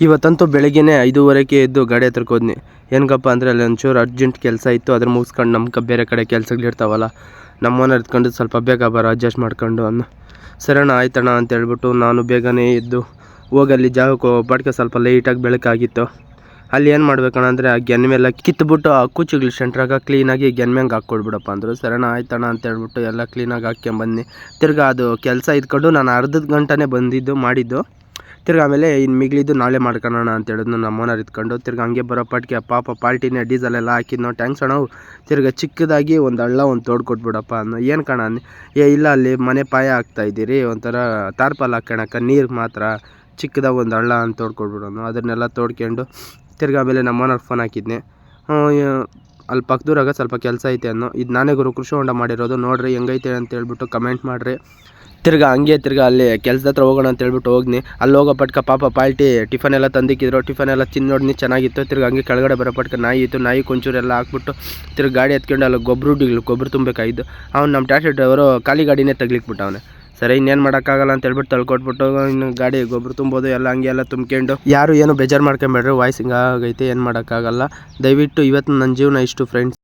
ಇವತ್ತಂತೂ ಬೆಳಗ್ಗೆನೇ ಐದೂವರೆಗೆ ಎದ್ದು ಗಾಡಿ ಹತ್ರಕ್ಕೆ ಹೋದ್ನಿ. ಏನಕ್ಕಪ್ಪ ಅಂದರೆ ಅಲ್ಲಿ ಒಂಚೂರು ಅರ್ಜೆಂಟ್ ಕೆಲಸ ಇತ್ತು, ಅದ್ರ ಮುಗಿಸ್ಕೊಂಡು ನಮ್ಮ ಬೇರೆ ಕಡೆ ಕೆಲಸಗಳಿರ್ತಾವಲ್ಲ ನಮ್ಮನ್ನ ಎತ್ಕೊಂಡು ಸ್ವಲ್ಪ ಬೇಗ ಬರೋ ಅಡ್ಜಸ್ಟ್ ಮಾಡ್ಕೊಂಡು ಅನ್ನು ಸರಣ ಆಯ್ತಣ್ಣ ಅಂತ ಹೇಳ್ಬಿಟ್ಟು ನಾನು ಬೇಗನೆ ಎದ್ದು ಹೋಗಲ್ಲಿ ಜಾಗಕ್ಕೆ ಹೋಗ್ಬಾಟ್ಗೆ ಸ್ವಲ್ಪ ಲೈಟಾಗಿ ಬೆಳಕಾಗಿತ್ತು. ಅಲ್ಲಿ ಏನು ಮಾಡ್ಬೇಕಣ್ಣ ಅಂದರೆ ಆ ಗೆನ್ಮೆಲ್ಲ ಕಿತ್ಬಿಟ್ಟು ಆ ಕೂಚುಗಳು ಸೆಂಟ್ರಾಗ ಕ್ಲೀನಾಗಿ ಗೆನ್ಮೆಂಗೆ ಹಾಕ್ಕೊಡ್ಬಿಡಪ್ಪ ಅಂದರು. ಸರಣ ಆಯ್ತಣ್ಣ ಅಂತ ಹೇಳ್ಬಿಟ್ಟು ಎಲ್ಲ ಕ್ಲೀನಾಗಿ ಹಾಕ್ಕೊಂಬನ್ನಿ ತಿರ್ಗಾ ಅದು ಕೆಲಸ ಇದ್ಕೊಂಡು ನಾನು ಅರ್ಧದ ಗಂಟೆನೇ ಬಂದಿದ್ದು, ಮಾಡಿದ್ದು. ತಿರ್ಗಾ ಆಮೇಲೆ ಇನ್ನು ಮಿಗಿಲಿದ್ದು ನಾಳೆ ಮಾಡ್ಕೊಳ್ಳೋಣ ಅಂತ ಹೇಳಿದ್ನು ನಮ್ಮ ಓನರ್ ಇದ್ಕೊಂಡು. ತಿರ್ಗಿ ಹಂಗೆ ಬರೋ ಪಟ್ಟಿಗೆ ಪಾಪ ಪಾಲ್ಟಿನೇ ಡೀಸೆಲ್ ಎಲ್ಲ ಹಾಕಿದ್ನೋ ಟ್ಯಾಂಕ್ಸ್ ಅಣ್ಣ. ತಿರ್ಗಾ ಚಿಕ್ಕದಾಗಿ ಒಂದು ಹಳ್ಳ ಒಂದು ತೋಡ್ ಕೊಟ್ಬಿಡಪ್ಪ ಅನ್ನೋ ಏನು ಕಣ ಏ, ಇಲ್ಲ ಅಲ್ಲಿ ಮನೆ ಪಾಯ ಹಾಕ್ತಾ ಇದ್ದೀರಿ, ಒಂಥರ ತಾರ್ಪಾಲ್ ಹಾಕೋಣಕ್ಕ ನೀರು ಮಾತ್ರ. ಚಿಕ್ಕದಾಗಿ ಒಂದು ಹಳ್ಳ ಅಂತ ತೋಡ್ಕೊಟ್ಬಿಡೋನು ಅದನ್ನೆಲ್ಲ ತೋಡ್ಕೊಂಡು ತಿರ್ಗಿ ಆಮೇಲೆ ನಮ್ಮ ಓನರ್ ಫೋನ್ ಹಾಕಿದ್ನೆ ಅಲ್ಲಿ ಪಕ್ಕದೂರಾಗ ಸ್ವಲ್ಪ ಕೆಲಸ ಐತೆ ಅನ್ನೋ ಇದು ನಾನೇ ಗುರು ಕೃಷಿ ಹೊಂಡ ಮಾಡಿರೋದು. ನೋಡಿರಿ ಹೆಂಗೈತೆ ಅಂತ ಹೇಳ್ಬಿಟ್ಟು ಕಮೆಂಟ್ ಮಾಡಿರಿ. ತಿರ್ಗಾ ಹಂಗೆ ತಿರ್ಗಾ ಅಲ್ಲಿ ಕೆಲ್ಸದ ಹತ್ರ ಹೋಗೋಣ ಅಂತ ಹೇಳ್ಬಿಟ್ಟು ಹೋಗ್ನಿ. ಅಲ್ಲಿ ಹೋಗೋ ಪಟ್ಕ ಪಾಪ ಪಾಲ್ಟಿ ಟಿಫನ್ ಎಲ್ಲ ತಂದಿಕ್ಕಿದ್ರು. ಟಿಫನ್ ಎಲ್ಲ ತಿಂದು ನೋಡ್ನಿ, ಚೆನ್ನಾಗಿತ್ತು. ತಿರ್ಗಿ ಹಂಗೆ ಕೆಳಗಡೆ ಬರೋ ಪಟ್ಕ ನಾಯಿ ಇತ್ತು. ನಾಯಿ ಕೊಂಚೂರೆಲ್ಲ ಹಾಕ್ಬಿಟ್ಟು ತಿರ್ಗಿ ಗಾಡಿ ಎತ್ಕೊಂಡು ಅಲ್ಲಿ ಗೊಬ್ಬರ ಹುಡ್ಡಿಗಳು ಗೊಬ್ಬರ ತುಂಬಬೇಕಾಗಿದ್ದು ಅವ್ನು ನಮ್ಮ ಟ್ಯಾಕ್ಸಿ ಡ್ರೈವರು ಖಾಲಿ ಗಾಡಿನೇ ತಗ್ಲಿಕ್ಬಿಟ್ಟು ಅವನೇ. ಸರಿ, ಇನ್ನೇನು ಮಾಡೋಕ್ಕಾಗಲ್ಲ ಅಂತ ಹೇಳ್ಬಿಟ್ಟು ತಳ್ಕೊಟ್ಬಿಟ್ಟು ಇನ್ನು ಗಾಡಿ ಗೊಬ್ಬರ ತುಂಬೋದು, ಎಲ್ಲ ಹಂಗೆ ಎಲ್ಲ ತುಂಬ್ಕೊಂಡು. ಯಾರು ಏನು ಬೇಜಾರು ಮಾಡ್ಕೊಂಬೇಡ್ರಿ, ವಾಯ್ಸ್ ಹಿಂಗಾಗೈತೆ, ಏನು ಮಾಡೋಕ್ಕಾಗಲ್ಲ. ದಯವಿಟ್ಟು ಇವತ್ತು ನನ್ನ ಜೀವನ ಇಷ್ಟು ಫ್ರೆಂಡ್ಸ್